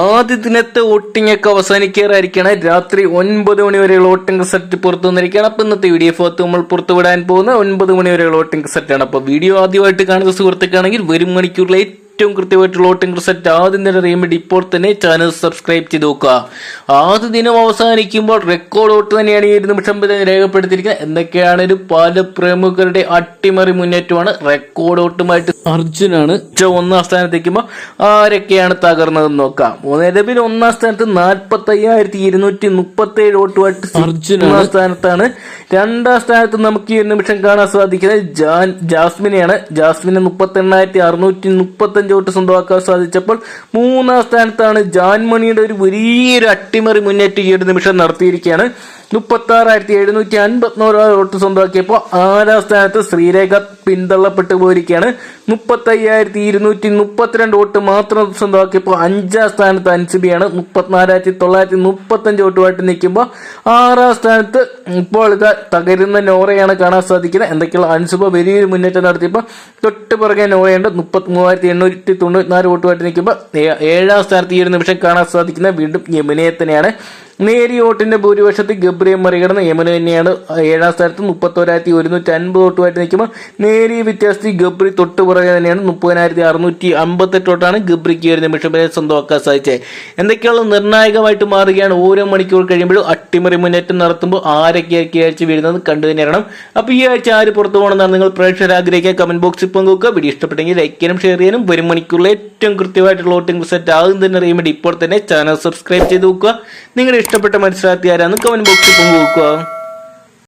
ആദ്യ ദിനത്തെ വോട്ടിംഗ് ഒക്കെ അവസാനിക്കാറായിരിക്കണം. രാത്രി ഒൻപത് മണി വരെയുള്ള വോട്ടിംഗ് സെറ്റ് പുറത്തു വന്നിരിക്കുകയാണ്. അപ്പൊ ഇന്നത്തെ വീഡിയോ ഭാഗത്ത് നമ്മൾ പുറത്തു വിടാൻ പോകുന്ന ഒൻപത് മണി വരെയുള്ള വോട്ടിംഗ് സെറ്റാണ് അപ്പൊ വീഡിയോ ആദ്യമായിട്ട് കാണുന്ന സുഹൃത്തുക്കാണെങ്കിൽ വരും മണിക്കൂറിലെ ഏറ്റവും കൃത്യമായിട്ടുള്ള വോട്ടിംഗ് സെറ്റ് ആദ്യം തന്നെ അറിയുമ്പോൾ ഇപ്പോൾ തന്നെ ചാനൽ സബ്സ്ക്രൈബ് ചെയ്ത് നോക്കുക. ആദ്യ ദിനം അവസാനിക്കുമ്പോൾ റെക്കോർഡ് വോട്ട് തന്നെയാണ് ഈ ഒരു നിമിഷം രേഖപ്പെടുത്തിയിരിക്കുന്നത്. എന്തൊക്കെയാണ് ഒരു പല പ്രമുഖരുടെ അട്ടിമറി മുന്നേറ്റമാണ് റെക്കോർഡ് വോട്ടുമായിട്ട് അർജുനാണ് ഒന്നാം സ്ഥാനത്തേക്കുമ്പോൾ ആരൊക്കെയാണ് തകർന്നതെന്ന് നോക്കാം. നിലവിൽ ഒന്നാം സ്ഥാനത്ത് നാൽപ്പത്തി അയ്യായിരത്തി ഇരുന്നൂറ്റി മുപ്പത്തി ഏഴ് വോട്ടുമായിട്ട് അർജുന ഒന്നാം സ്ഥാനത്താണ്. രണ്ടാം സ്ഥാനത്ത് നമുക്ക് ഈ ഒരു നിമിഷം കാണാൻ സാധിക്കുന്നത് ജാൻ ജാസ്മിനെയാണ്. ജാസ്മിന് മുപ്പത്തി എണ്ണായിരത്തി അറുന്നൂറ്റി മുപ്പത്തി അഞ്ച് വോട്ട് സ്വന്തമാക്കാൻ സാധിച്ചപ്പോൾ മൂന്നാം സ്ഥാനത്താണ് ജാൻമണിയുടെ ഒരു വലിയൊരു അട്ടിമറി മുന്നേറ്റം ഈ ഒരു നിമിഷം നടത്തിയിരിക്കുകയാണ്. മുപ്പത്തി ആറായിരത്തി എഴുന്നൂറ്റി അൻപത്തിനോറ് വോട്ട് സ്വന്തമാക്കിയപ്പോൾ ആറാം സ്ഥാനത്ത്? ശ്രീരേഖ പിന്തള്ളപ്പെട്ടു പോയിരിക്കുകയാണ് മുപ്പത്തി അയ്യായിരത്തി ഇരുന്നൂറ്റി മുപ്പത്തിരണ്ട് വോട്ട് മാത്രം സ്വന്തമാക്കിയപ്പോൾ അഞ്ചാം സ്ഥാനത്ത് അൻസിബിയാണ്. മുപ്പത്തിനാലായിരത്തി തൊള്ളായിരത്തി മുപ്പത്തഞ്ച് വോട്ടുമായിട്ട് നിൽക്കുമ്പോൾ ആറാം സ്ഥാനത്ത് ഇപ്പോൾ ഇത് തകരുന്ന നോറയാണ് കാണാൻ സാധിക്കുന്നത്. എന്തൊക്കെയുള്ള അൻസുബ വലിയൊരു മുന്നേറ്റം നടത്തിയപ്പോൾ തൊട്ട് പുറകെ നോറയുണ്ട്. മുപ്പത്തി മൂവായിരത്തി എണ്ണൂറ്റി തൊണ്ണൂറ്റിനാല് വോട്ടുമായിട്ട് നിൽക്കുമ്പോൾ ഏഴാം സ്ഥാനത്ത് ഈ ഒരു നിമിഷം കാണാൻ സാധിക്കുന്ന വീണ്ടും യമുനയെ തന്നെയാണ്. നേരിയ വോട്ടിന്റെ ഭൂരിപക്ഷത്തിൽ ഗബ്രിയെ മറികടന്ന് യമന തന്നെയാണ് ഏഴാം സ്ഥാനത്ത് മുപ്പത്തോരായിരത്തി ഒരുന്നൂറ്റി അൻപത് വോട്ടുമായിട്ട് നിൽക്കുമ്പോൾ നേരിയ വ്യത്യാസത്തിൽ ഗബ്രി തൊട്ട് പുറകെ തന്നെയാണ് മുപ്പതിനായിരത്തി അറുന്നൂറ്റി അമ്പത്തെട്ട് വോട്ടാണ് ഗബ്രിക്ക് ഒരു നിമിഷം വരെ സ്വന്തമാക്കാൻ സാധിച്ചത്. എന്തൊക്കെയുള്ള നിർണായകമായിട്ട് മാറുകയാണ് ഓരോ മണിക്കൂർ കഴിയുമ്പോഴും അട്ടിമറി മുന്നേറ്റം നടത്തുമ്പോൾ ആരൊക്കെ ഈ ആഴ്ച വരുന്നത് കണ്ടു തന്നെ അറിയണം. അപ്പോൾ ഈ ആഴ്ച ആര് പുറത്തു പോകണമെന്നാണ് നിങ്ങൾ പ്രേക്ഷകർ ആഗ്രഹിക്കുക. കമന്റ് ബോക്സിൽ പങ്കുവെക്കുക. വീഡിയോ ഇഷ്ടപ്പെട്ടെങ്കിൽ ലൈക്ക് ചെയ്യാനും ഷെയർ ചെയ്യാനും വരും മണിക്കൂറിൽ ഏറ്റവും കൃത്യമായിട്ടുള്ള വോട്ടിംഗ് സെറ്റ് ആകും തന്നെ അറിയാൻ വേണ്ടി ഇപ്പോൾ തന്നെ ചാനൽ സബ്സ്ക്രൈബ് ചെയ്ത് വെക്കുക. നിങ്ങളുടെ ഇഷ്ടപ്പെട്ട മത്സരാർത്ഥി ആരാന്ന് കമന്റ് ബോക്സിൽ പങ്കുവെക്കുക